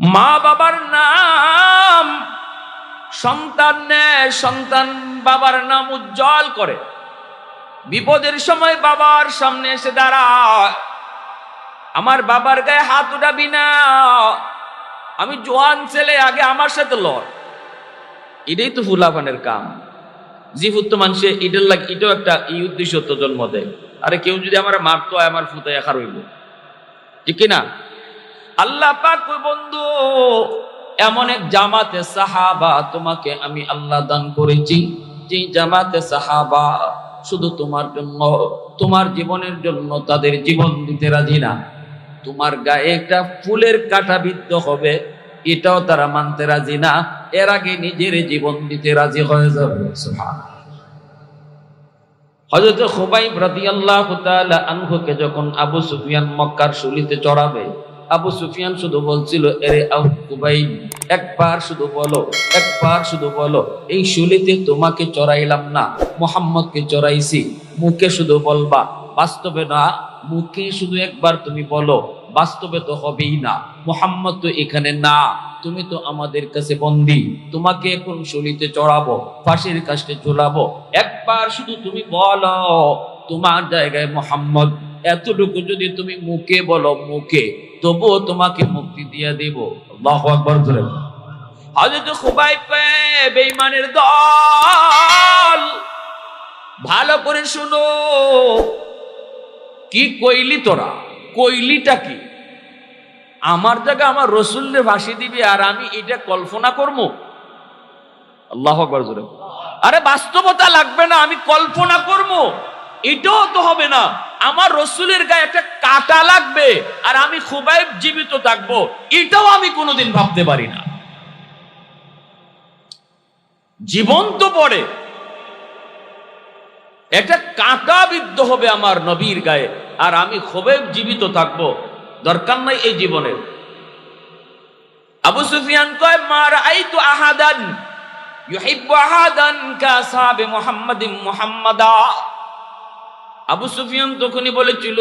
মা বাবার নাম সন্তান নেয়, সন্তান বাবার নাম উজ্জ্বল করে। বিপদের সময় বাবার সামনে এসে দাঁড়ায়। আমার বাবার গায়ে হাত উঠাবি না। আমি জোয়ান ছেলে, আগে আমার সাথে লড়। এটাই তো ফুলাফানের কাম। জিফুত তো মানুষে এটার লাগে, এটাও একটা এই উদ্দেশ্য তো জন্ম দেয়। আরে কেউ যদি আমার মারতো, আমার ফুতে একা রইল ঠিক না? আল্লাহ পাক বন্ধু, এমন এক জামাতে সাহাবা তোমাকে আমি আল্লাহ দান করেছি। যে জামাতে সাহাবা শুধু তোমার জন্য, তোমার জীবনের জন্য তাদের জীবন দিতে রাজি না। তোমার গায়ে একটা ফুলের কাটা বিদ্ধ হবে, এটাও তারা মানতে রাজি না। এর আগে নিজের জীবন দিতে রাজি হয়ে যাবে। হযরত খুবাইব রাদিয়াল্লাহু তাআলা আনহুকে যখন আবু সুফিয়ান মক্কার শুলিতে চড়াবে আবু সুফিয়ান শুধু বলছিল, এরে খুবাইব একবার শুধু বলো, একবার শুধু বলো, এই শুলিতে তোমাকে চড়াইলাম না, মোহাম্মদকে চড়াইছি, মুখে শুধু বলবা, বাস্তবে না, মুখে শুধু একবার তুমি বলো, বাস্তবে তো হবেই না, মোহাম্মদ তো এখানে না, তুমি তো আমাদের কাছে বন্দি, তোমাকে এখন শুলিতে চড়াবো, ফাঁসির কাছে চড়াবো একবার শুধু তুমি বলো, তোমার জায়গায় মোহাম্মদ, এতটুকু যদি তুমি মুখে বলো, মুখে তবুও তোমাকে মুক্তি দিয়ে দেব। আল্লাহু দল। ভালো করে শুনো। কি কইলি তোরা? কইলিটা কি? আমার জায়গা আমার রসুল্লে ভাসি দিবি আর আমি এটা কল্পনা করব? আল্লাহ জোরে আরে বাস্তবতা লাগবে না, আমি কল্পনা করব। এটাও তো হবে না। আমার রসুলের গায়ে একটা কাটা লাগবে আর আমি খুবাইব জীবিত থাকব, এটাও আমি কোনোদিন ভাবতে পারি না। জীবন তো পড়ে। একটা কাঁটা বিদ্ধ হবে আমার নবীর গায়ে, আর আমি খুবাইব জীবিত থাকব। দরকার নাই এই জীবনের। আবু সুফিয়ান কয় মার আহাদান ইউহিব্বু আহাদান আবু সুফিয়ান তখনই বলেছিল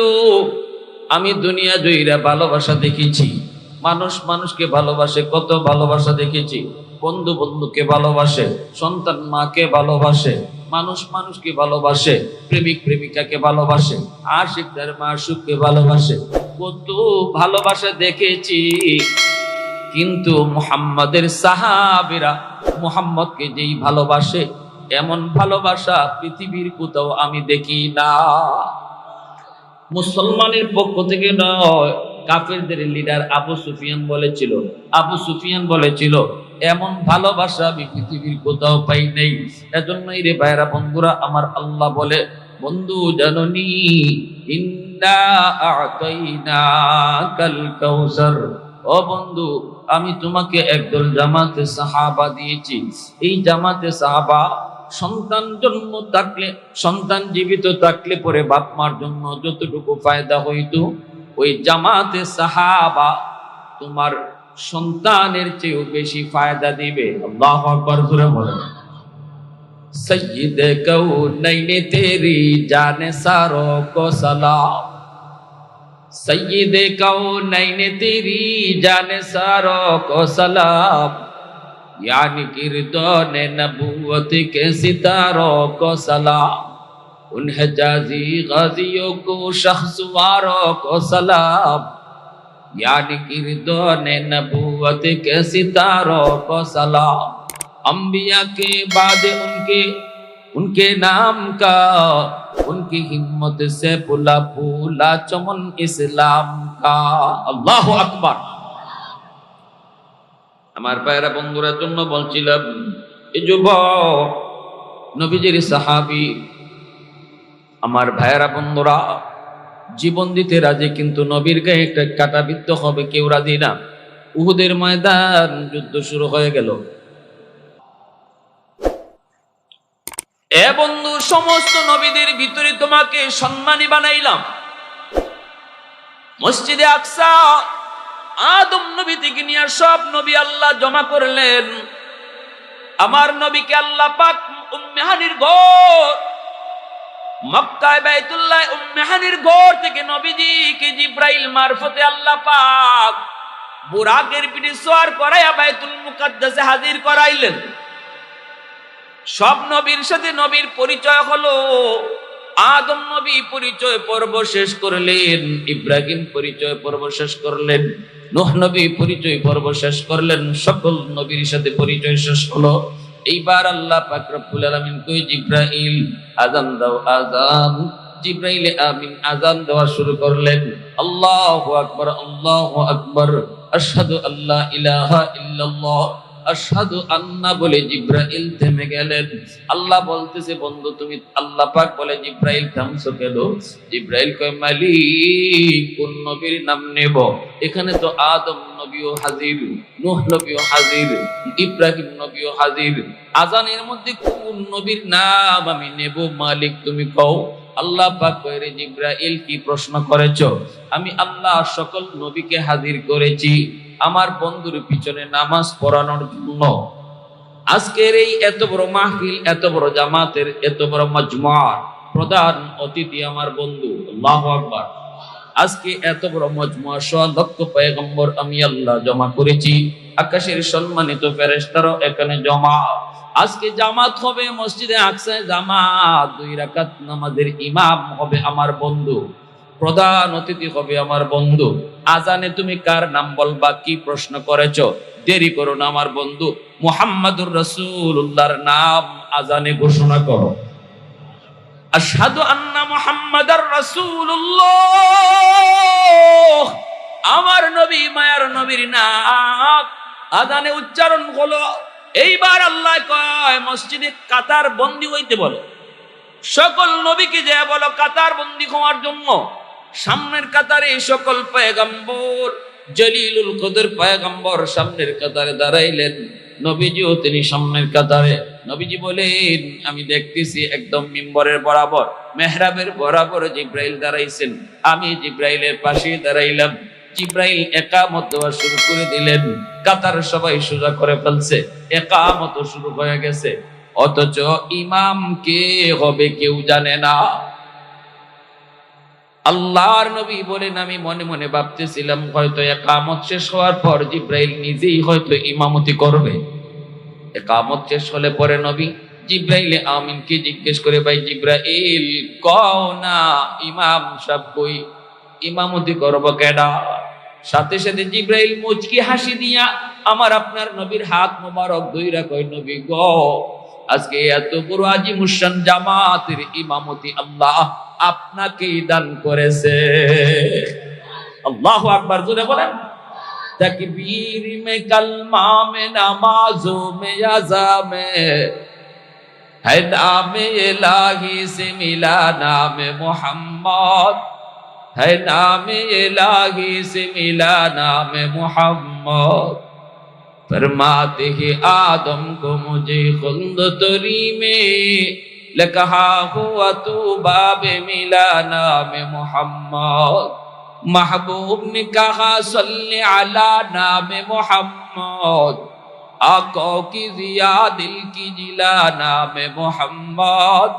আমি দুনিয়া জয়ীরা ভালোবাসা দেখেছি। মানুষ মানুষকে ভালোবাসে, কত ভালোবাসা দেখেছি। বন্ধু বন্ধুকে ভালোবাসে, সন্তান মাকে ভালোবাসে, মানুষ মানুষকে ভালোবাসে, প্রেমিক প্রেমিকাকে ভালোবাসে আশিক তার মাসুককে ভালোবাসে। কত ভালোবাসা দেখেছি। কিন্তু মুহাম্মাদের সাহাবিরা মুহাম্মদকে যেই ভালোবাসে, এমন ভালোবাসা পৃথিবীর কোথাও আমি দেখি না। মুসলমানের পক্ষ থেকে নয়, কাফেরদের লিডার আবু সুফিয়ান বলেছিল। আবু সুফিয়ান বলেছিল, এমন ভালোবাসা আমি পৃথিবীর কোথাও পাই নেই। এজন্যই রে ভাইরা বন্ধুরা, আমার আল্লাহ বলে, বন্ধু, জাননি ও বন্ধু, আমি তোমাকে একদল জামাতে সাহাবা দিয়েছি। এই জামাতে সাহাবা সন্তান জন্ম থাকলে, সন্তান জীবিত থাকলে পরে বাপ মার জন্য যতটুকু ফায়দা হইত, ওই জামাতে সাহাবা তোমার সন্তানের চেয়েও বেশি ফায়দা দিবে। নৈনে তেরি জানে সারো কো নৈনে তেরি জানে সালাম। यानी किरदान नबूवत के सितारों को सलाम। उन्हें जाजी गाजियों को शख्सवारों को सलाम। यानी ने नबूवत के सितारों को सलाम। अम्बिया के बाद उनके उनके नाम का, उनकी हिम्मत से पुला फूला चमन इस्लाम का। अल्लाह अकबर। আমার পায়রা বন্ধুরা জন্য বলছিলাম এই যুব নবীজির সাহাবি, আমার ভাইয়েরা বন্ধুরা, জীবন দিতে রাজি কিন্তু নবীর গায়ে একটা কাটা বিদ্ধ হবে, কেউ রাজি না। উহুদের ময়দান যুদ্ধ শুরু হয়ে গেল। এ বন্ধু, সমস্ত নবীদের ভিতরে তোমাকে সম্মানী বানাইলাম। মসজিদে আকসা আদম নবী থেকে নিয়ে সব নবী আল্লাহ জমা করলেন। আমার নবীকে আল্লাহ পাক উম্মেহানির ঘর, মক্কায় বাইতুল্লাহ উম্মেহানির ঘর থেকে নবীজিকে জিব্রাইল মারফতে আল্লাহ পাক বুরাকের পিঠে সোয়ার করাইয়া বাইতুল মুকাদ্দাসে হাজির করাইলেন। সব নবীর সাথে নবীর পরিচয় হলো, আদম নবী পরিচয় পর্ব শেষ করলেন, ইব্রাহিম পরিচয় পর্ব শেষ করলেন। নোহ নবী পরিচয় পর্ব শেষ করলেন, সকল নবীর সাথে পরিচয় শেষ হলো। এইবার আল্লাহ পাক আলামিন কই, জিব্রাইল আজান দাও আজান জিব্রাইল আমিন আজান দেওয়া শুরু করলেন। আল্লাহু আকবার আল্লাহু আকবার। আশহাদু আল্লা ইলাহা ইল্লাল্লাহ। আশহাদু আন্না বলে জিব্রাইল থেমে গেলেন। আল্লাহ বলতেছে, বন্ধু, তুমি আল্লাহ পাক বলে জিব্রাইল থামছো কেন? জিব্রাইল কয় কোন নবীর নাম নেব? এখানে তো আদম নবীও হাজির, নূহ নবীও হাজির, ইব্রাহিম নবীও হাজির। আজানের মধ্যে কোন নবীর নাম আমি নেব, মালিক, তুমি কও? আল্লাহ পাক কয়, রে জিব্রাইল, কি প্রশ্ন করেছ? আমি আল্লাহ সকল নবীকে হাজির করেছি। আমার বন্ধুর পিছনে নামাজ পড়ানোর জন্য। আজকের এই এত বড় মাহফিল, এত বড় জামাতের, এত বড় মজমার প্রধান অতিথি আমার বন্ধু আকবার। আজকে এত বড় মজমা সোয়া লক্ষ পয়গম্বর আমি আল্লাহ জমা করেছি। আকাশের সম্মানিত ফেরেশতারও এখানে জমা। আজকে জামাত হবে মসজিদে আকসায় জামাত, দুই রাকাত নামাজের ইমাম হবে আমার বন্ধু। প্রধান অতিথি হবে আমার বন্ধু। আজানে তুমি কার নাম বলবা, কি প্রশ্ন করেছ? দেরি করো না আমার বন্ধু। মুহাম্মাদুর রাসূলুল্লাহর নাম আজানে ঘোষণা করো। আশহাদু আন্না মুহাম্মাদার রাসূলুল্লাহ। আমার নবী মায়ার নবীর আজানে উচ্চারণ হলো এইবার আল্লাহ কয়, মসজিদে কাতার বন্দি হইতে বলো। সকল নবীকে যে বলো, কাতার বন্দি হওয়ার জন্য। সামনের কাতারে সকল পয়গম্বর, জলিলুল কদর পয়গম্বর সামনের কাতারে দাঁড়াইলেন। নবীজিও তিনি সামনের কাতারে। নবীজি বলেন, আমি দেখতেছি একদম মিম্বরের বরাবর, মেহরাবের বরাবর জিব্রাইল দাঁড়াইছেন। আমি জিব্রাইলের পাশে দাঁড়াইলাম। জিব্রাইল একামত দেওয়া শুরু করে দিলেন। কাতার সবাই সোজা করে ফেলছে। একামত শুরু হয়ে গেছে। অথচ ইমাম কে হবে কেউ জানে না। আল্লাহর নবী বলেন, আমি মনে মনে ভাবতেছিলাম, হয়তো একামত শেষ হওয়ার পর জিব্রাইল নিজেই হয়তো ইমামতি করবে। একামত শেষ হলে পরে নবী জিব্রাইল আমিনকে জিজ্ঞেস করে, ভাই জিব্রাইল, কও না, ইমাম কই? ইমামতি করব কেডা? সাথে সাথে জিব্রাইল মুচকি হাসি দিয়া, আমার আপনার নবীর হাত মোবারক দইরা কই নবী গো, আজকে এত বড় আজি মুসান জামাতের ইমামতি আল্লাহ আপনাকেই দান করেছে আল্লাহু আকবার জোরে বলেন तकबीर में कलमा में नमाजों में अजा में है नाम इलाही से मिला नाम मोहम्मद है नाम इलाही से मिला नाम मोहम्मद फरमाते हैं आदम को मुझे खुंद तरी में মোহাম্মদ। মাহবুব কাহা সল্লি আলা নামে মোহাম্মদ। آقا کی ضیا دل کی جلا نام محمد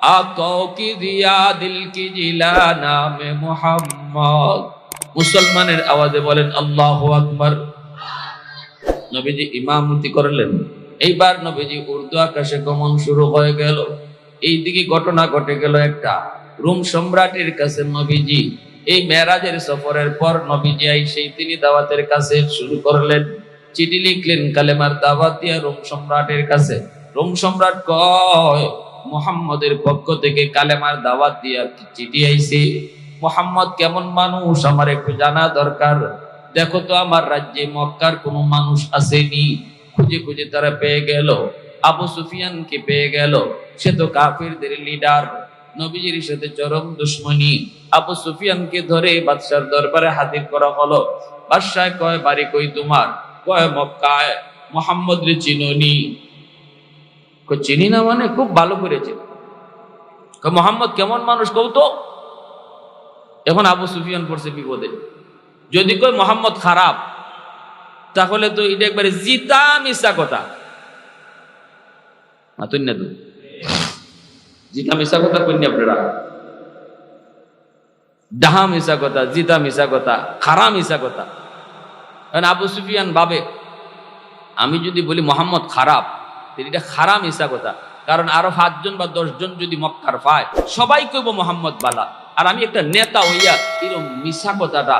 آقا کی ضیا دل کی جلا মুসলমানের আওয়াজে বলেন, আল্লাহ আকবর। নবীজি ইমামতি করলেন। এইবার নবীজি উর্দু আকাশে গমন শুরু হয়ে গেল। এইদিকে ঘটনা ঘটে গেল একটা। রোম সম্রাটের কাছে নবীজি, এই মেরাজের সফরের পর নবীজি সেই তিনি দাওয়াতের কাছে শুরু করলেন। চিঠি লিখলেন, কালেমার দাওয়াত দিয়া রোম সম্রাটের কাছে। রোম সম্রাট কয়, মোহাম্মদের পক্ষ থেকে কালেমার দাওয়াত দিয়া চিঠি আইছে মোহাম্মদ কেমন মানুষ, আমার একটু জানা দরকার। দেখো তো আমার রাজ্যে মক্কার কোনো মানুষ আসেনি। খুঁজে খুঁজে তারা পেয়ে গেল। আবু সুফিয়ানকে পেয়ে গেল। সে তো কাফিরদের লিডার নবীজির সাথে চরম দুশ্মনী। আবু সুফিয়ানকে ধরে বাদশার দরবারে হাজির করা হলো। বাদশাহ কয় বাড়ি কই তোমার? কয় মক্কায়। মোহাম্মদ রে চিননি। কয়, চিনি না মানে? খুব ভালো করেছে। কয়, মোহাম্মদ কেমন মানুষ কৌ তো? এখন আবু সুফিয়ান পড়ছে বিপদে। যদি কই মোহাম্মদ খারাপ। তাহলে তো এটা একবারে জিতা মিশা কথা। খারা কারণ আমি যদি বলি মোহাম্মদ খারাপ এটা খারাপ মিশা কথা। কারণ আরও পাঁচজন বা দশজন যদি মক্কার পায়, সবাই কইব মোহাম্মদ বালা। আর আমি একটা নেতা হইয়া এরকম মিশা কথাটা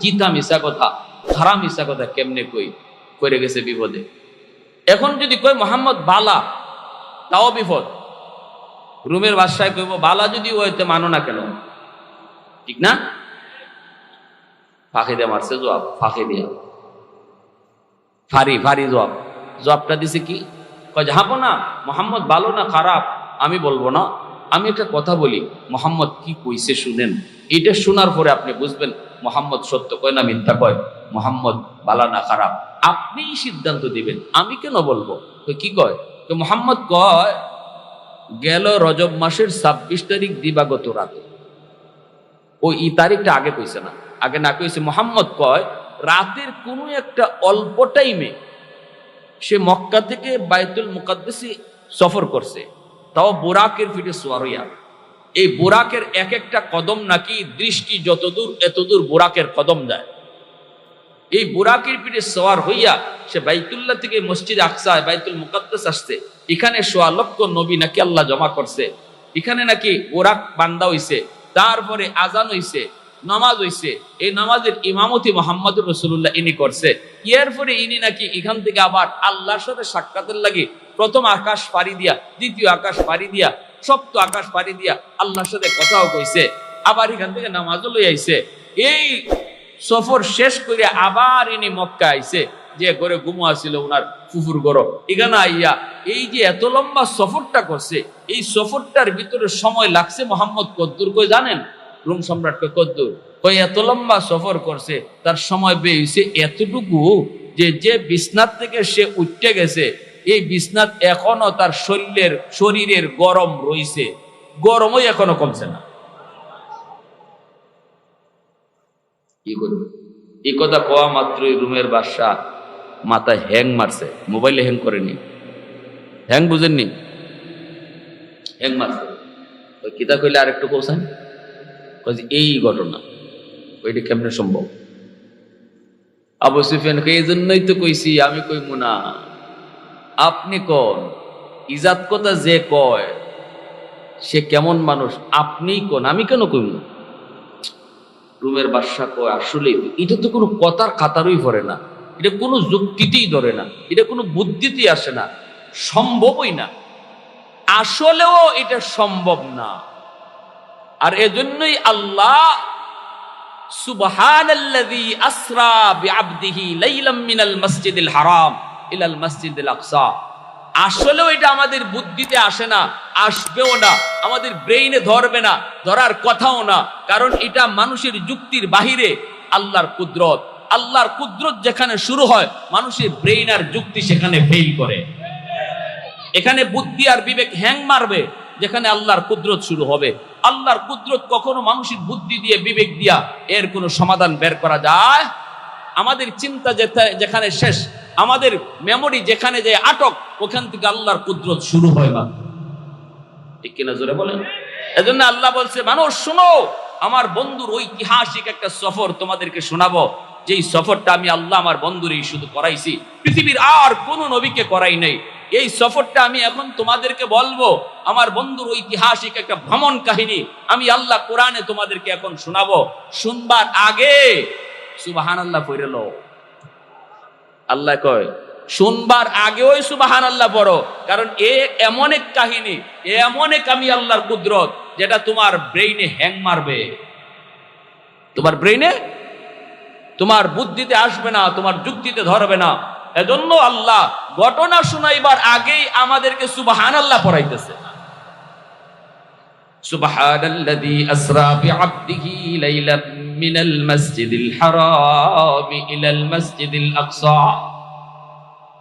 জিতা মিশা কথা। খারাপ হিসা কথা কেমনে কই? করে গেছে বিপদে। এখন যদি কই মোহাম্মদ, বালা। তাও বিপদ। রুমের বাসায় কইব, বালা যদি ওইতে মানো না কেন? ঠিক না? ফাঁকে দিয়ে মারছে জবাব, ফাঁকে দিয়া। ফারি ফারি জবাব। জবাবটা দিছে কি? কয় যে না, মোহাম্মদ ভালো না খারাপ, আমি বলব না। আমি একটা কথা বলি, মোহাম্মদ কি কইছে শুনেন? এটা শোনার পরে আপনি বুঝবেন মোহাম্মদ সত্য কয় না মিথ্যা কয়? মোহাম্মদ বালা না খারাপ। আপনিই সিদ্ধান্ত দিবেন, আমি কেন বলব? কি কয়? মোহাম্মদ কয়, গেল রজব মাসের ছাব্বিশ তারিখ দিবাগত রাতে। ওই ই তারিখটা আগে কইছে না। আগে না কইছে, মোহাম্মদ কয়, রাতের কোনো একটা অল্প টাইমে সে মক্কা থেকে বায়তুল মুকাদ্দেসি সফর করছে। তাও বোরাকের ফিটে সোয়ারইয়া এই বোরাকের এক একটা কদম নাকি দৃষ্টি যতদূর, এতদূর বোরাকের কদম যায় এই বোরাকের পিঠে সওয়ার হইয়া সে বাইতুল্লাহ থেকে মসজিদ আকসায় বাইতুল মুকাদ্দাস আসছে। এখানে সোয়া লক্ষ নবী নাকি আল্লাহ জমা করছে। এখানে নাকি বোরাক বান্দা হইছে, তারপরে আজান হইছে, নামাজ হইছে। এই নামাজের ইমামতি মোহাম্মদ রসুল্লাহ ইনি করছে। এরপরে ইনি নাকি এখান থেকে আবার আল্লাহর সাথে সাক্ষাতের লাগে প্রথম আকাশ পাড়ি দিয়া, দ্বিতীয় আকাশ পাড়ি দিয়া সপ্ত আকাশ পাড়ি দিয়া আল্লাহর সাথে কথাও কইছে, আবার এখান থেকে নামাজও লই আইছে। এই সফর শেষ করে আবার ইনি মক্কা আইছে, যে ঘরে ঘুমো আসিল ওনার ফুফুর গরো এখানে আইয়া এই যে এত লম্বা সফরটা করছে, এই সফরটার ভিতরে সময় লাগছে মোহাম্মদ কদ্দুর, কই জানেন? রুম সম্রাটকে কদ্দুর। কই এত লম্বা সফর করছে, তার সময় বেয়েছে এতটুকু যে যে বিছনাথ থেকে সে উঠতে গেছে এই বিছনাথ এখনও তার শরীরের শরীরের গরম রইছে। গরমই এখনও কমছে না। কি করবে? এই কথা কওয়া মাত্রই রুমের বাসা মাথায় হ্যাং মারছে। মোবাইলে হ্যাং করেনি। হ্যাং বুঝেননি? হ্যাং মারছে। ওই কিতা কইলে আর একটু কৌশান এই ঘটনা, ওইটা কেমনে সম্ভব? আবু সুফিয়ানকে এই জন্যই তো কইছি, আমি কইমু না। আপনি কোন? ইজাত কথা যে কয়, সে কেমন মানুষ? আপনিই কোন? আমি কেন কইমু রুমের বাসা কয় আসলে এটা তো কোনো কথার খাতারই পড়ে না। এটা কোনো যুক্তিতেই ধরে না। এটা কোনো বুদ্ধিতেই আসে না। সম্ভবই না। আসলেও এটা সম্ভব না। আর এজন্যই আল্লাহ সুবহানাল্লাযী আসরা বিআবদিহি লাইলাম মিনাল মাসজিদিল হারাম। ইলাল মাসজিদিল আকসা। আসলেও এটা আমাদের বুদ্ধিতে আসে না, আসবেও না, আমাদের ব্রেইনে ধরবে না, ধরার কথাও না, কারণ এটা মানুষের যুক্তির বাহিরে আল্লাহর কুদরত। আল্লাহর কুদরত যেখানে শুরু হয়, মানুষের ব্রেইন আর যুক্তি সেখানে ফেল করে। এখানে বুদ্ধি আর বিবেক হ্যাং মারবে, যেখানে আল্লাহর কুদরত শুরু হবে। আল্লাহর কুদরত কখনো মানুষের বুদ্ধি দিয়ে, বিবেক দিয়া এর কোনো সমাধান বের করা যায়? আমাদের চিন্তা যেখানে শেষ আমাদের মেমোরি যেখানে যে আটক, ওখান থেকে আল্লাহর কুদরত শুরু হয় না ঠিক কিনা জোরে বলেন? এজন্য আল্লাহ বলছে, মানুষ, শুনো, আমার বন্ধুর ঐতিহাসিক একটা সফর তোমাদেরকে শোনাবো। যেই সফরটা আমি আল্লাহ আমার বন্ধুরই শুধু করাইছি, পৃথিবীর আর কোনো নবীকে করাই নাই। এই সফরটা আমি এখন তোমাদেরকে বলব, আমার বন্ধুর ঐতিহাসিক একটা ভ্রমণ কাহিনী আমি আল্লাহ কোরআনে তোমাদেরকে এখন শোনাবো। শুনবার আগে সুবাহান আল্লাহ পড়েল আল্লাহ কয়, শুনবার আগে ওই সুবাহান আল্লাহ পড়ো, কারণ এ এমন এক কাহিনী, এ এমন এক আমি আল্লাহর কুদরত, যেটা তোমার ব্রেইনে হ্যাং মারবে। তোমার ব্রেইনে? তোমার বুদ্ধিতে আসবে না, তোমার যুক্তিতে ধরবে না। এজন্য আল্লাহ ঘটনা শোনাইবার আগেই আমাদেরকে সুবাহান আল্লাহ পড়াইতেছে সুবাহান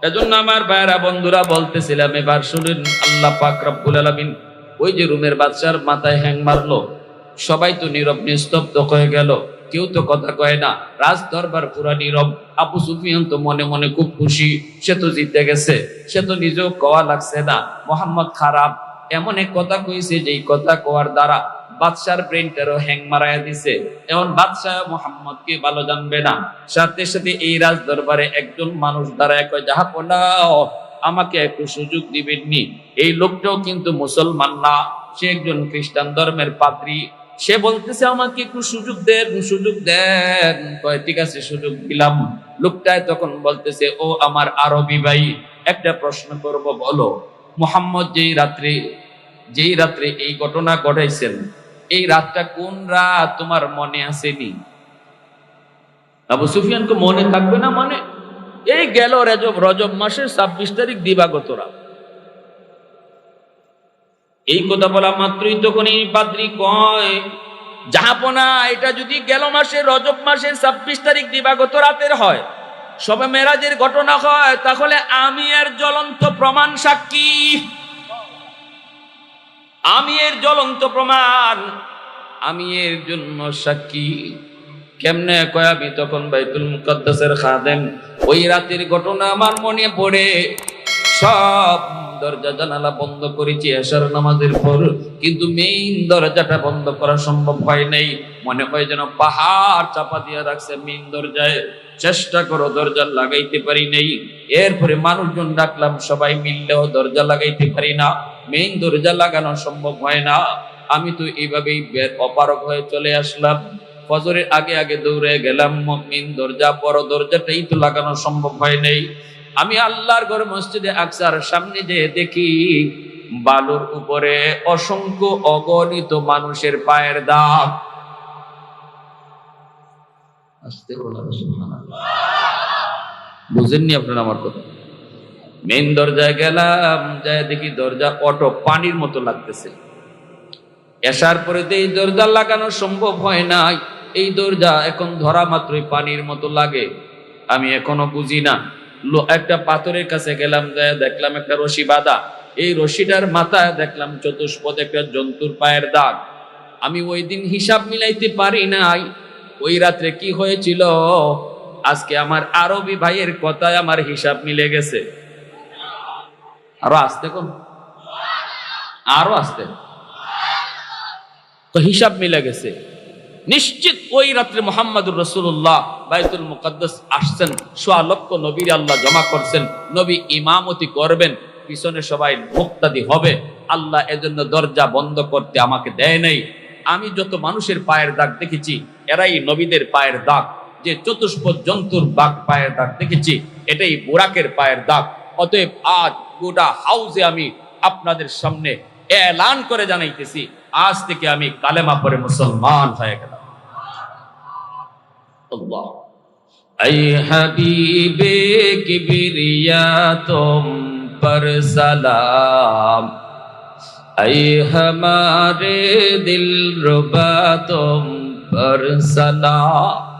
এজন্য আমার বন্ধুরা, বলতেছিলাম, এবার শুনুন, আল্লাহ পাক রব্বুল ওই যে রুমের বাচ্চার মাথায় হ্যাং মারলো। সবাই তো নীরব, নিস্তব্ধ হয়ে গেল। কেউ তো কথা কয় না। রাজ দরবার পুরা নীরব। আবু সুফিয়ান তো মনে মনে খুব খুশি। সে তো জিতে গেছে। সে তো নিজেও কওয়া লাগছে না। মোহাম্মদ খারাপ। এমন এক কথা কইছে যেই কথা কোয়ার দ্বারা বাদশার ব্রেনটারও হ্যাং মারাইয়া দিছে। এমন বাদশাহ মোহাম্মদকে ভালো জানবে না। সাথে সাথে এই রাজ দরবারে একজন মানুষ দাঁড়ায় কয়, যাহা পোলাও আমাকে একটু সুযোগ দিবেননি এই লোকটাও কিন্তু মুসলমান না। সে একজন খ্রিস্টান ধর্মের পাত্রী সে বলতেছে, আমাকে একটু সুযোগ দেন সুযোগ দেন। কয়, ঠিক আছে, সুযোগ দিলাম। লোকটায় তখন বলতেছে, ও আমার আরবি ভাই, একটা প্রশ্ন করব, বলো। মোহাম্মদ যেই রাত্রে যেই রাত্রে এই ঘটনা ঘটাইছেন, এই রাতটা কোন রাত তোমার মনে আসেনি? আবু সুফিয়ানকে মনে থাকবে না মানে? এই গেল রজব রজব মাসের ছাব্বিশ তারিখ দিবাগত রাত। এই কথা বলা মাত্রই তখন এই পাদ্রি কয়, জাহাপনা, এটা যদি গেল মাসের, রজব মাসের ছাব্বিশ তারিখ দিবাগত রাতের হয় সবে মেরাজের ঘটনা হয়, তাহলে আমি এর জ্বলন্ত প্রমাণ সাক্ষী। আমি এর জ্বলন্ত প্রমাণ, আমি এর জন্য সাক্ষী। কেমনে কয় আমি? তখন বাইতুল মুকদ্দাসের খাদেম ওই রাতের ঘটনা আমার মনে পড়ে। সব দরজা জানালা বন্ধ করেছি, এশার নামাজের পর। কিন্তু মেইন দরজাটা বন্ধ করা সম্ভব হয় নাই। মনে হয় যেন পাহাড় চাপা দিয়ে রাখছে মেইন দরজায়। চেষ্টা করো, দরজা লাগাইতে পারি নাই। এরপরে মানুষজন ডাকলাম, সবাই মিললেও দরজা লাগাইতে পারি না। মেইন দরজা লাগানো সম্ভব হয় না। আমি তো এইভাবেই অপারক হয়ে চলে আসলাম। ফজরের আগে আগে দৌড়ে গেলাম মেইন দরজা বড় দরজাটাই তো লাগানো সম্ভব হয় নাই। আমি আল্লাহর ঘর মসজিদে আকসার সামনে যে দেখি, বালুর উপরে অসংখ্য অগণিত মানুষের পায়ের দাগ। আস্তে। বুঝেননি আপনারা আমার কথা? মেন দরজায় গেলাম, যায় দেখি দরজা অটো পানির মতো লাগতেছে। এসার পরে এই দরজা লাগানো সম্ভব হয় নাই। এই দরজা এখন ধরা মাত্রই পানির মতো লাগে। আমি এখনও বুঝি না। একটা পাথরের কাছে গেলাম, যায় দেখলাম একটা রশি বাঁধা। এই রশিটার মাথায় দেখলাম চতুষ্পদ একটা জন্তুর পায়ের দাগ। আমি ওই দিন হিসাব মিলাইতে পারি নাই। ওই রাত্রে কি হয়েছিল? আজকে আমার আরবি ভাইয়ের কথায় আমার হিসাব মিলে গেছে। আরও আসতে কোন আরও আসতে? তো হিসাব মিলে গেছে। নিশ্চিত ওই রাত্রে মোহাম্মদুর রসুল্লাহ বাইতুল মুকদ্দাস আসছেন। সোয়া লক্ষ নবীর আল্লাহ জমা করছেন। নবী ইমামতি করবেন। পিছনে সবাই মুক্তাদি হবে। আল্লাহ এজন্য দরজা বন্ধ করতে আমাকে দেয় নাই। আমি যত মানুষের পায়ের দাগ দেখেছি এরাই নবীদের পায়ের দাগ। যে চতুষ্প জন্তুর বাগ পায়ের দাগ দেখেছি, এটাই বোরাকের পায়ের দাগ। অতএব আজ গোটা হাউজে আমি আপনাদের সামনে এলান করে জানাইতেছি, আজ থেকে আমি কালেমা পরে মুসলমান হয়ে গেলাম। হবিবে কিবিরিয়া তুম সালাম। اے ہمارے دل ربا تم पर सलाम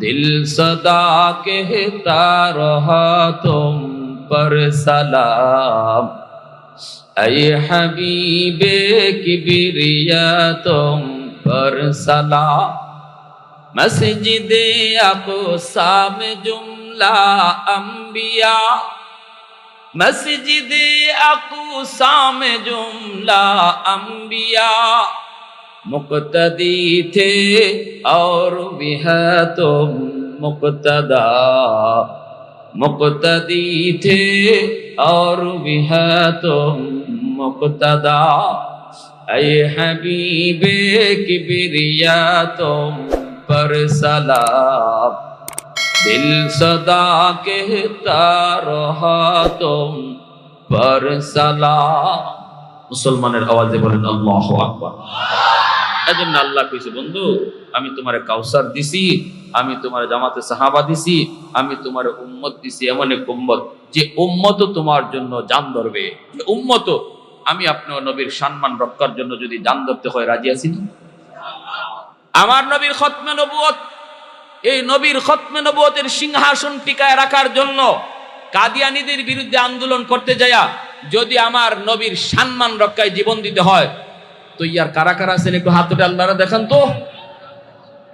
दिल सदा कहता रहा तुम पर सलाम। ऐ हबीबे किबरिया, तुम पर सलाम। मस्जिद अक़सा में जुमला अंबिया। मस्जिद अक़सा में जुमला अंबिया। मुक्तदी थे और भी है तुम मुक्तदा मुक्तदी थे और भी है तुम मुक्तदा ऐ हबीबे किबरिया तुम पर सलाम दिल सदा कहता रहा तुम पर सलाम মুসলমানের আওয়াজে বলেন আল্লাহ আকবার এজন্য আল্লাহ কইছে, বন্ধু, আমি তোমারে কাউসার দিছি, আমি তোমার জামাতে সাহাবা দিছি, আমি তোমার উম্মত দিছি এমন এক উম্মত, যে উম্মত তোমার জন্য জান ধরবে। যে উম্মত আমি আপনার নবীর সম্মান রক্ষার জন্য যদি জান ধরতে হয়, রাজি আছি আমার নবীর খতমে নবুয়ত এই নবীর খতমে নবুয়তের সিংহাসন টিকায় রাখার জন্য কাদিয়ানীদের বিরুদ্ধে আন্দোলন করতে যায়া যদি আমার নবীর সম্মান রক্ষায় জীবন দিতে হয় তো ইয়ার কারা কারা আছেন? একটু হাত আল্লাহরা দেখান তো।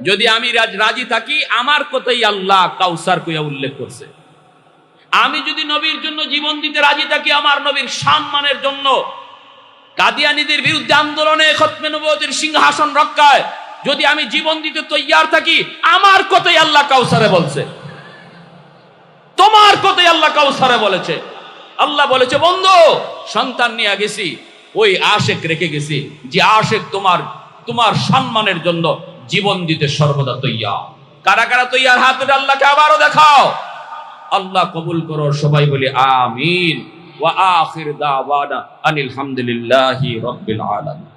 যদি আমি রাজ থাকি, আমার কথাই আল্লাহ কাউসার কইয়া উল্লেখ করছে। আমি যদি নবীর জন্য জীবন দিতে রাজি থাকি, আমার নবীর সম্মানের জন্য কাদিয়ানীদের বিরুদ্ধে আন্দোলনে খতমে নবুয়তের সিংহাসন রক্ষায় যদি আমি জীবন দিতে তৈয়ার থাকি, আমার কথাই আল্লাহ কাউসারে বলছে। তোমার কথাই আল্লাহ কাউসারে বলেছে। আল্লাহ বলেছে, বন্ধু, সন্তান নিয়ে গেছি। ওই আশেক রেখে গেছি, যে আশেক তোমার তোমার সম্মানের জন্য জীবন দিতে সর্বদা তৈয়া কারা কারা তৈয়ার? হাত আল্লাহকে আবারও দেখাও। আল্লাহ কবুল করো, সবাই বলি আমিন। ওয়া আখির দাওয়ানা আনিল হামদুলিল্লাহি রাব্বিল আলামিন।